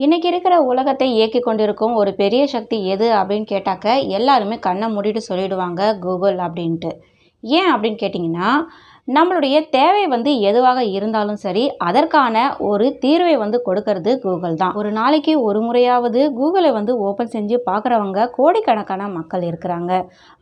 இன்றைக்கி இருக்கிற உலகத்தை இயக்கி கொண்டிருக்கும் ஒரு பெரிய சக்தி எது அப்படின்னு கேட்டாக்க எல்லாருமே கண்ணை மூடிட்டு சொல்லிடுவாங்க கூகுள் அப்படின்ட்டு. ஏன் அப்படின்னு கேட்டிங்கன்னா நம்மளுடைய தேவை வந்து எதுவாக இருந்தாலும் சரி அதற்கான ஒரு தீர்வை வந்து கொடுக்கறது கூகுள் தான். ஒரு நாளைக்கு ஒரு முறையாவது கூகுளை வந்து ஓப்பன் செஞ்சு பார்க்குறவங்க கோடிக்கணக்கான மக்கள் இருக்கிறாங்க.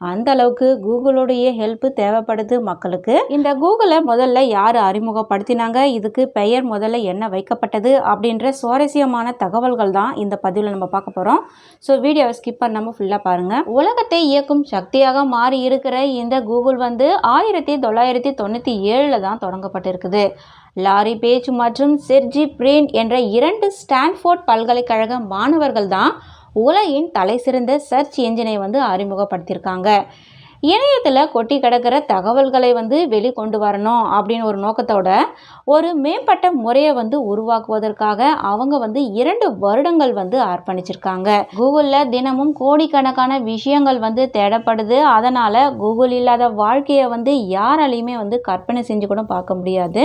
அந்த அளவுக்கு கூகுளுடைய ஹெல்ப் தேவைப்படுது மக்களுக்கு. இந்த கூகுளை முதல்ல யார் அறிமுகப்படுத்தினாங்க இதுக்கு பெயர் முதல்ல என்ன வைக்கப்பட்டது அப்படின்ற சுவாரஸ்யமான தகவல்கள் தான் இந்த பதிவில் நம்ம பார்க்க போகிறோம் ஸோ வீடியோவை ஸ்கிப் பண்ணாமல் ஃபுல்லாக பாருங்கள் உலகத்தை இயக்கும் சக்தியாக மாறி இருக்கிற இந்த கூகுள் வந்து ஆயிரத்தி தொள்ளாயிரத்தி தொண்ணூற்றி ஏழில் தான் தொடங்கப்பட்டிருக்குது. லாரி பேஜ் மற்றும் செர்ஜி பிரேன் என்ற இரண்டு ஸ்டான்ஃபோர்ட் பல்கலைக்கழக மாணவர்கள் தான் உலகின் தலைசிறந்த சர்ச் என்ஜினை வந்து அறிமுகப்படுத்தியிருக்காங்க. இணையத்தில் கொட்டி கிடக்கிற தகவல்களை வந்து வெளிக்கொண்டு வரணும் அப்படின்னு ஒரு நோக்கத்தோட ஒரு மேம்பட்ட முறையை வந்து உருவாக்குவதற்காக அவங்க வந்து இரண்டு வருடங்கள் வந்து அர்ப்பணிச்சிருக்காங்க. கூகுளில் தினமும் கோடிக்கணக்கான விஷயங்கள் வந்து தேடப்படுது. அதனால் கூகுள் இல்லாத வாழ்க்கையை வந்து யாராலையுமே வந்து கற்பனை செஞ்சு கூட பார்க்க முடியாது.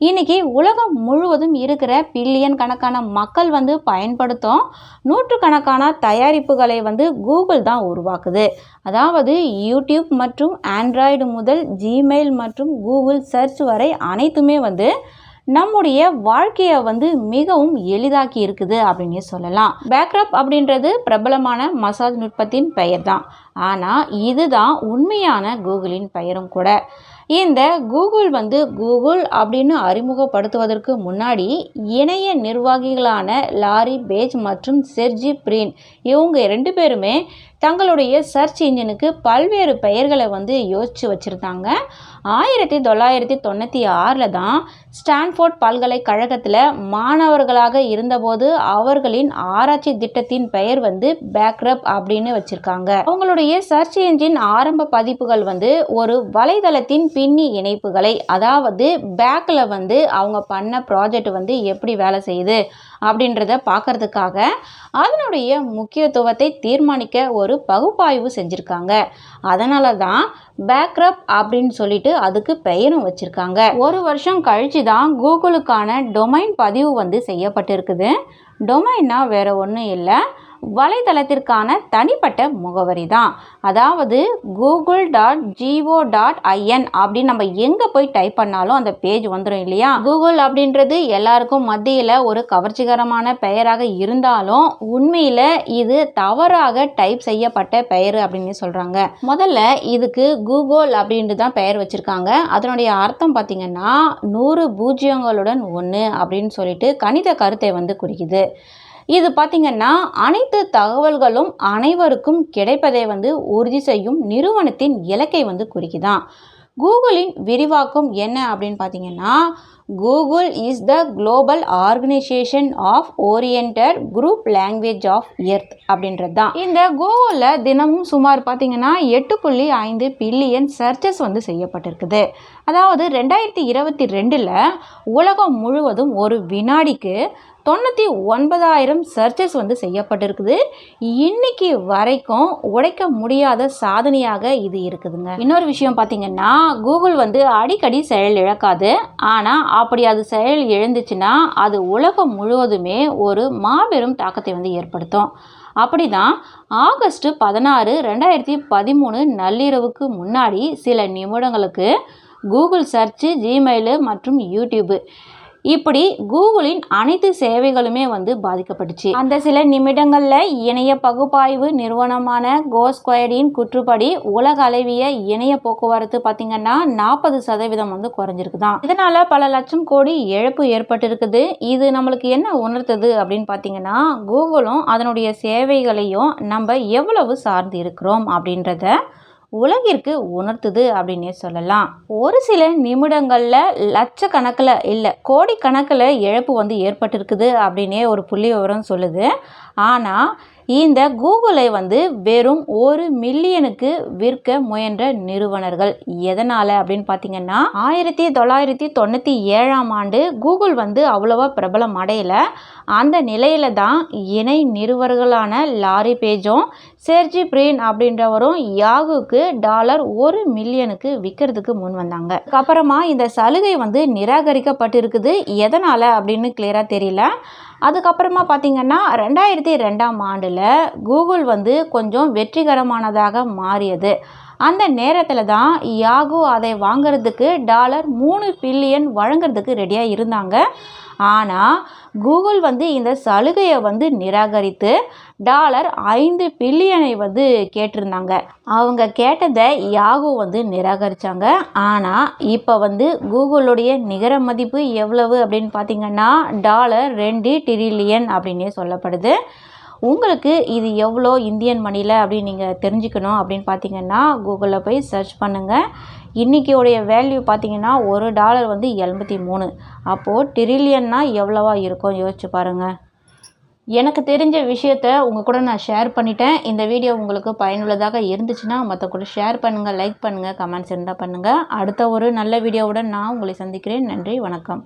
இன்னைக்கு உலகம் முழுவதும் இருக்கிற பில்லியன் கணக்கான மக்கள் வந்து பயன்படுத்தும் நூற்றுக்கணக்கான தயாரிப்புகளை வந்து கூகுள் தான் உருவாக்குது. அதாவது யூடியூப் மற்றும் ஆண்ட்ராய்டு முதல் ஜிமெயில் மற்றும் கூகுள் சர்ச் வரை அனைத்துமே வந்து நம்முடைய வாழ்க்கையை வந்து மிகவும் எளிதாக்கி இருக்குது அப்படின்னு சொல்லலாம். பேக்ரப் அப்படின்றது பிரபலமான மசாஜ் நுட்பத்தின் பெயர் தான் ஆனால் இதுதான் உண்மையான கூகுளின் பெயரும் கூட. இந்த கூகுள் வந்து கூகுள் அப்படின்னு அறிமுகப்படுத்துவதற்கு முன்னாடி இணைய நிர்வாகிகளான லாரி பேஜ் மற்றும் செர்ஜி பிரீன் இவங்க ரெண்டு பேருமே தங்களுடைய சர்ச் இன்ஜினுக்கு பல்வேறு பெயர்களை வந்து யோசித்து வச்சுருந்தாங்க. ஆயிரத்தி தொள்ளாயிரத்தி தொண்ணூற்றி ஆறில் தான் ஸ்டான்ஃபோர்ட் பல்கலைக்கழகத்தில் மாணவர்களாக இருந்தபோது அவர்களின் ஆராய்ச்சி திட்டத்தின் பெயர் வந்து பேக்ரப் அப்படின்னு வச்சுருக்காங்க. அவங்களுடைய சர்ச் என்ஜின் ஆரம்ப பதிப்புகள் வந்து ஒரு வலைதளத்தின் பின்னி இணைப்புகளை அதாவது பேக்கில் வந்து அவங்க பண்ண ப்ராஜெக்ட் வந்து எப்படி வேலை செய்யுது அப்படின்றத பார்க்கறதுக்காக அதனுடைய முக்கியத்துவத்தை தீர்மானிக்க ஒரு பகுப்பாய்வு செஞ்சுருக்காங்க. அதனால தான் பேக்ரப் அப்படின்னு சொல்லிட்டு அதுக்கு பெயரும் வச்சுருக்காங்க. ஒரு வருஷம் கழிச்சு தான் கூகுளுக்கான டொமைன் பதிவு வந்து செய்யப்பட்டிருக்குது. டொமைன்னா வேறு ஒன்றும் இல்லை. வலைதளத்திற்கான தனிப்பட்ட முகவரி தான் அதாவது Google dot GO dot IN அப்படின்னு நம்ம எங்கே போய் டைப் பண்ணாலும் அந்த பேஜ் வந்துடும் இல்லையா? கூகுள் அப்படின்றது எல்லாருக்கும் மத்தியில் ஒரு கவர்ச்சிகரமான பெயராக இருந்தாலும் உண்மையில் இது தவறாக டைப் செய்யப்பட்ட பெயர் அப்படின்னு சொல்கிறாங்க முதல்ல இதுக்கு கூகுள் அப்படின்ட்டு தான் பெயர் வச்சுருக்காங்க. அதனுடைய அர்த்தம் பார்த்திங்கன்னா நூறு பூஜ்ஜியங்களுடன் ஒன்று அப்படின்னு சொல்லிட்டு கணித கருத்தை வந்து குறிக்குது. இது பார்த்திங்கன்னா அனைத்து தகவல்களும் அனைவருக்கும் கிடைப்பதை வந்து உறுதி செய்யும் நிறுவனத்தின் இலக்கை வந்து குறிக்குதான். கூகுளின் விரிவாக்கம் என்ன அப்படின்னு பார்த்தீங்கன்னா Google is the global organisation of oriented group language of earth அப்படின்றது தான் இந்த கூகுளில் தினமும் சுமார் பார்த்தீங்கன்னா எட்டு புள்ளி ஐந்து பில்லியன் சர்ச்சஸ் வந்து செய்யப்பட்டிருக்குது. அதாவது ரெண்டாயிரத்தி இருபத்தி ரெண்டில் உலகம் முழுவதும் ஒரு வினாடிக்கு தொண்ணூற்றி ஒன்பதாயிரம் சர்ச்சஸ் வந்து செய்யப்பட்டிருக்குது. இன்னைக்கு வரைக்கும் உடைக்க முடியாத சாதனையாக இது இருக்குதுங்க. இன்னொரு விஷயம் பார்த்தீங்கன்னா கூகுள் வந்து அடிக்கடி செயல் இழக்காது. ஆனால் அப்படி அது செயல் எழுந்துச்சுன்னா அது உலகம் முழுவதுமே ஒரு மாபெரும் தாக்கத்தை வந்து ஏற்படுத்தும். அப்படி தான் ஆகஸ்ட் பதினாறு ரெண்டாயிரத்தி பதிமூணு நள்ளிரவுக்கு முன்னாடி சில நிமிடங்களுக்கு கூகுள் சர்ச்சு ஜிமெயிலு மற்றும் யூடியூப்பு இப்படி கூகுளின் அனைத்து சேவைகளுமே வந்து பாதிக்கப்பட்டுச்சு. அந்த சில நிமிடங்களில் இணைய பகுப்பாய்வு நிறுவனமான கோஸ்கொயடின் குற்றுப்படி உலக அளவிய இணைய போக்குவரத்து பார்த்திங்கன்னா நாற்பது சதவீதம் வந்து குறைஞ்சிருக்குதான். இதனால் பல லட்சம் கோடி இழப்பு ஏற்பட்டிருக்குது. இது நம்மளுக்கு என்ன உணர்த்துது அப்படின்னு பார்த்தீங்கன்னா கூகுளும் அதனுடைய சேவைகளையும் நம்ம எவ்வளவு சார்ந்து இருக்கிறோம் அப்படின்றத உலகிற்கு உணர்த்துது அப்படின்னே சொல்லலாம். ஒரு சில நிமிடங்களில் லட்சக்கணக்கில் இல்லை கோடிக்கணக்கில் இழப்பு வந்து ஏற்பட்டிருக்குது அப்படின்னே ஒரு புள்ளி விவரம் சொல்லுது. ஆனால் இந்த கூகுளை வந்து வெறும் ஒரு மில்லியனுக்கு விற்க முயன்ற நிறுவனர்கள். எதனால் அப்படின்னு பார்த்தீங்கன்னா ஆயிரத்தி தொள்ளாயிரத்தி தொண்ணூற்றி ஏழாம் ஆண்டு கூகுள் வந்து அவ்வளோவா பிரபலம் அடையலை. அந்த நிலையில தான் இணை நிறுவர்களான லாரி பேஜும் சேர்ஜி பிரீன் அப்படின்றவரும் யாகுக்கு டாலர் ஒரு மில்லியனுக்கு விற்கிறதுக்கு முன் வந்தாங்க. அப்புறமா இந்த சலுகை வந்து நிராகரிக்கப்பட்டிருக்குது. எதனால் அப்படின்னு கிளியராக தெரியல. அதுக்கப்புறமா பார்த்திங்கன்னா ரெண்டாயிரத்தி ரெண்டாம் ஆண்டில் கூகுள் வந்து கொஞ்சம் வெற்றிகரமானதாக மாறியது. அந்த நேரத்தில் தான் யாகோ அதை வாங்கிறதுக்கு டாலர் மூணு பில்லியன் வழங்குறதுக்கு ரெடியாக இருந்தாங்க. ஆனால் கூகுள் வந்து இந்த சலுகையை வந்து நிராகரித்து டாலர் ஐந்து பில்லியனை வந்து கேட்டிருந்தாங்க. அவங்க கேட்டதை யாகு வந்து நிராகரித்தாங்க ஆனால் இப்போ வந்து கூகுளுடைய நிகர மதிப்பு எவ்வளவு அப்படின்னு பார்த்தீங்கன்னா டாலர் ரெண்டு ட்ரில்லியன் அப்படின்னே சொல்லப்படுது. உங்களுக்கு இது எவ்வளோ இந்தியன் மணியில் அப்படின்னு நீங்கள் தெரிஞ்சுக்கணும் அப்படின்னு பார்த்தீங்கன்னா கூகுளில் போய் சர்ச் பண்ணுங்கள் இன்றைக்கியோடைய வேல்யூ பார்த்தீங்கன்னா ஒரு டாலர் வந்து எண்பத்தி மூணு. அப்போது ட்ரில்லியன்னா எவ்வளவா இருக்கும்? யோசிச்சு பாருங்கள் எனக்கு தெரிஞ்ச விஷயத்த உங்கள் கூட நான் ஷேர் பண்ணிட்டேன். இந்த வீடியோ உங்களுக்கு பயனுள்ளதாக இருந்துச்சுன்னா மற்ற கூட ஷேர் பண்ணுங்கள் லைக் பண்ணுங்கள் கமெண்ட்ஸ் இருந்தால் பண்ணுங்கள் அடுத்த ஒரு நல்ல வீடியோவுடன் நான் உங்களை சந்திக்கிறேன். நன்றி வணக்கம்.